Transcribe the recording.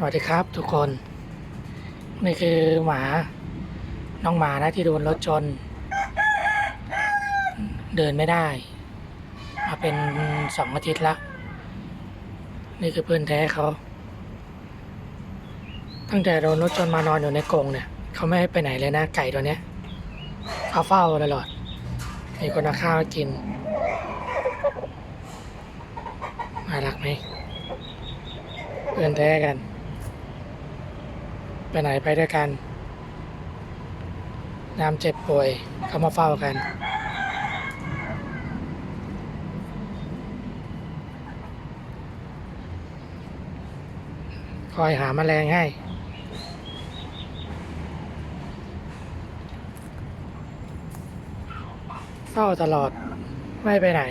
สวัสดีครับทุกคน นี่คือหมา น้องหมานะที่โดนรถชน เดินไม่ได้ มาเป็นสองอาทิตย์ละ นี่คือเพื่อนแท้เขา ตั้งแต่โดนรถชนมานอนอยู่ในกรงเนี่ย เขาไม่ให้ไปไหนเลยนะไก่ตัวเนี้ยเขาเฝ้าตลอด มีคนเอาข้าวกินน่ารักไหมเพื่อนแท้กัน ไปไหนไปด้วยกันยามเจ็บป่วยเขามาเฝ้ากัน คอยหาแมลงให้เฝ้าตลอดไม่ไปไหน